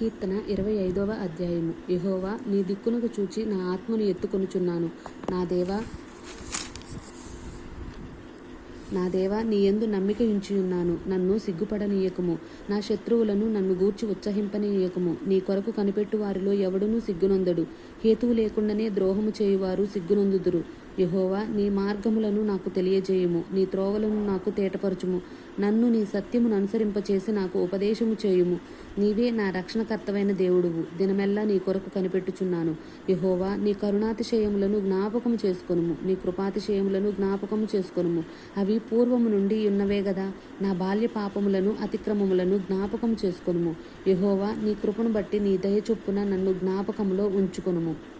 కీర్తన ఇరవై ఐదవ అధ్యాయము. యహోవా నీ దిక్కునకు చూచి నా ఆత్మను ఎత్తుకొనుచున్నాను. నా దేవా నా దేవా నీ ఎందు నమ్మిక ఉంచియున్నాను. నన్ను సిగ్గుపడనీయకము. నా శత్రువులను నన్ను గూర్చి ఉత్సహింపనీయకము. నీ కొరకు కనిపెట్టు వారిలో ఎవడునూ సిగ్గునొందడు. హేతువు లేకుండానే ద్రోహము చేయువారు సిగ్గునొందుదురు. యహోవా నీ మార్గములను నాకు తెలియజేయుము. నీ త్రోవలను నాకు తేటపరచుము. నన్ను నీ సత్యమును అనుసరింపచేసి నాకు ఉపదేశము చేయుము. నీవే నా రక్షణకర్తవైన దేవుడువు. దినమెల్లా నీ కొరకు కనిపెట్టుచున్నాను. యహోవా నీ కరుణాతిశయములను జ్ఞాపకము చేసుకొనుము. నీ కృపాతిశయములను జ్ఞాపకము చేసుకొనుము. అవి పూర్వము నుండి ఉన్నవే గదా. నా బాల్య పాపములను అతిక్రమములను జ్ఞాపకము చేసుకొనుము. యహోవా నీ కృపను బట్టి నీ దయ చొప్పున నన్ను జ్ఞాపకములో ఉంచుకొనుము.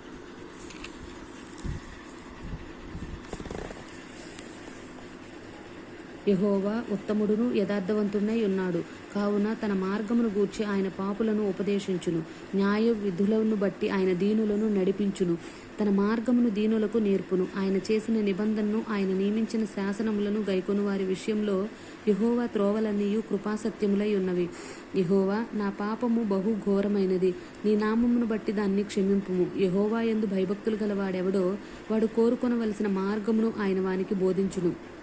యహోవా ఉత్తముడును యథార్థవంతుడై ఉన్నాడు. కావున తన మార్గమును గూర్చి ఆయన పాపులను ఉపదేశించును. న్యాయ విధులను బట్టి ఆయన దీనులను నడిపించును. తన మార్గమును దీనులకు నేర్పును. ఆయన చేసిన నిబంధనను ఆయన నియమించిన శాసనములను గైకొను వారి విషయంలో యహోవా త్రోవలన్నీయు కృపాసత్యములై ఉన్నవి. యహోవా నా పాపము బహు ఘోరమైనది. నీ నామమును బట్టి దాన్ని క్షమింపుము. యహోవా ఎందు భయభక్తులు గలవాడెవడో వాడు కోరుకొనవలసిన మార్గమును ఆయన వానికి బోధించును.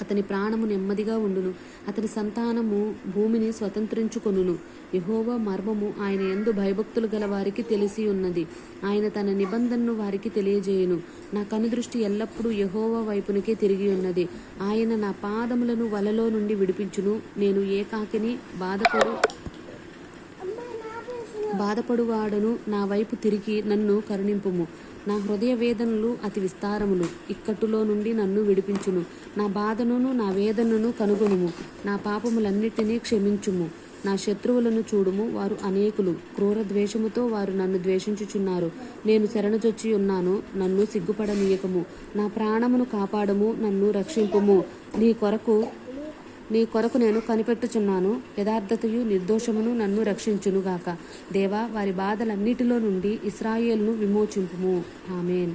అతని ప్రాణము నెమ్మదిగా ఉండును. అతని సంతానము భూమిని స్వతంత్రించుకొనును. యహోవా మర్మము ఆయన ఎందు భయభక్తులు గల వారికి తెలిసి ఉన్నది. ఆయన తన నిబంధనను వారికి తెలియజేయును. నా కనుదృష్టి ఎల్లప్పుడూ యహోవా వైపునకే తిరిగి ఉన్నది. ఆయన నా పాదములను వలలో నుండి విడిపించును. నేను ఏకాకిని బాధపడు బాధపడువాడను నా వైపు తిరిగి నన్ను కరుణింపుము. నా హృదయ వేదనలు అతి విస్తారములు. ఇక్కట్టులో నుండి నన్ను విడిపించును నా బాధనును నా వేదనను కనుగొనుము. నా పాపములన్నిటినీ క్షమించుము. నా శత్రువులను చూడుము. వారు అనేకులు. క్రూర ద్వేషముతో వారు నన్ను ద్వేషించుచున్నారు. నేను శరణజొచ్చి ఉన్నాను. నన్ను సిగ్గుపడనీయకము. నా ప్రాణమును కాపాడము. నన్ను రక్షింపుము. నీ కొరకు నీ కొరకు నేను కనిపెట్టుచున్నాను. యథార్థతయు నిర్దోషమును నన్ను రక్షించునుగాక. దేవా వారి బాధలన్నిటిలో నుండి ఇస్రాయేల్ను విమోచింపుము. ఆమెన్.